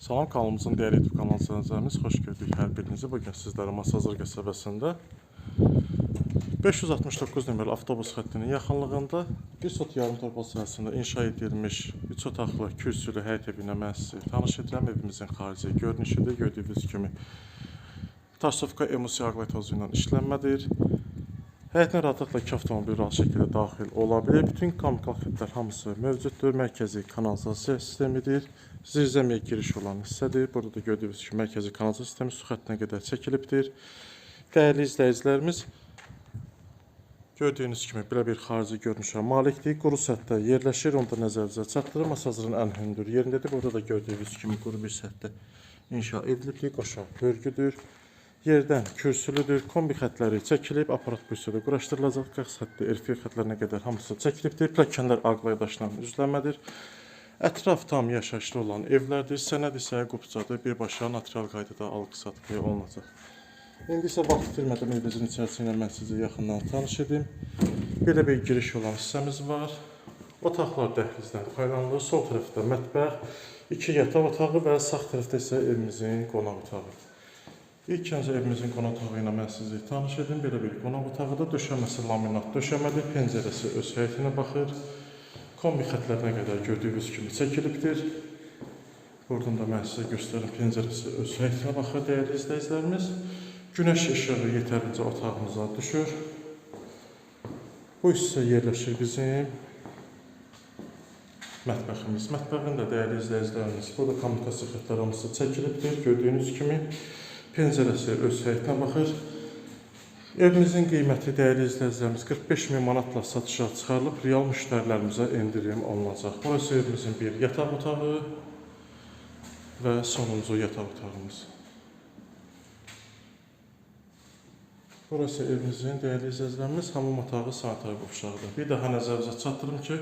Salam kanalımızın değerli YouTube kanal izləyicilərimiz, xoş gördük hər birinizi. Bugün sizlərə Masazır qəsəbəsində 569 nömrəli avtobus xəttinin yaxınlığında bir sot yarım torpaq sahəsində inşa edilmiş 3 otaqlı, kürsülü həyət evinə mən sizi tanış edirəm. Evimizin xarici görünüşüdür. Gördüyünüz kimi Tarsovka emulsiya ağlay tozu ilə işlənmədir. Həyətinə rahatlıqla iki avtomobil rahat şəkildə daxil ola bilər. Bütün kommunikasiya xəttlər hamısı mövcuddur. Mərkəzi kanalizasiya sistemidir. Zirzəmiyə giriş olan hissədir. Burada da gördüyünüz kimi mərkəzi kanalizasiya sistemi su xəttinə qədər çəkilibdir. Dəyərli izləyicilərimiz, gördüyünüz kimi belə bir xarici görünüşə malikdir. Quru səthdə yerləşir. Onu da nəzərinizə çatdırım. Masazırın ən hündür yerindədir. Burada da gördüyünüz kimi quru bir səthdə inşa edilibdir. Qoşa hörgüdür. Yerdən kürsülüdür. Kombi xətləri çəkilib, aparat büsürü quraşdırılacaq. Qaz xətti, erfi xətlərinə qədər hamısı çəkilibdir. Pilləkənlər ağlaya daşla üzləmədir. Ətraf tam yaşayışlı olan evlərdir. Sənəd isə qupcadır. Birbaşa natural qaydada alqı-satqı olunacaq. İndi isə vaxt itirmədən evimizin içərisi ilə mən sizi yaxından tanış edim. Belə bir giriş olan hissəmiz var. Otaqlar dəhlizdən faydalanılır. Sol tərəfdə mətbəx, iki yataq otağı və sağ tərəfdə isə evimizin qonaq otağı. İlk öncə evimizin qonaq otağı ilə mən sizi tanış edim. Belə bir qonaq otağıdır. Döşəməsi laminat döşəmədir. Pəncərəsi öz həyətinə baxır. Kombi xətlərinə qədər gördüyünüz kimi çəkilibdir. Buradan da mən sizə göstərim. Pəncərəsi öz həyətinə baxır dəyərli izləyicilərimiz. Günəş işığı yetərincə otağımıza düşür. Bu hissə yerləşir bizim mətbəximiz. Mətbəxin də dəyərli izləyicilərimiz, burada kommunikasiya xətləri hamısı çəkilibdir. Gördüyünüz kimi pəncərəsi öz həyətinə baxır. Evimizin qiyməti dəyərli izləyicilərimiz 45 min manatla satışa çıxarılıb, real müştərilərimizə endirim olunacaq. Burası evimizin bir yataq otağı və sonuncu yataq otağımız. Burası evimizin dəyərli izləyicilərimiz hamam otağı sanitar qovşağıdır. Bir daha nəzərinizə çatdırım ki,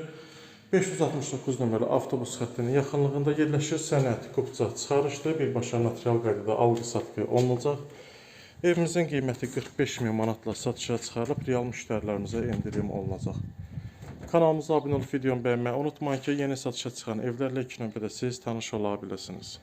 569 nömrəli avtobus xəttinin yaxınlığında yerləşir. Sənəd qupca çıxarışdır. Birbaşa notarial qaydada alqı-satqı olunacaq. Evimizin qiyməti 45 min manatla satışa çıxarılıb, real müştərilərimizə endirim olunacaq. Kanalımıza abunə olub videomu bəyənməyi unutmayın ki, yeni satışa çıxan evlərlə ilk növbədə siz tanış ola biləsiniz.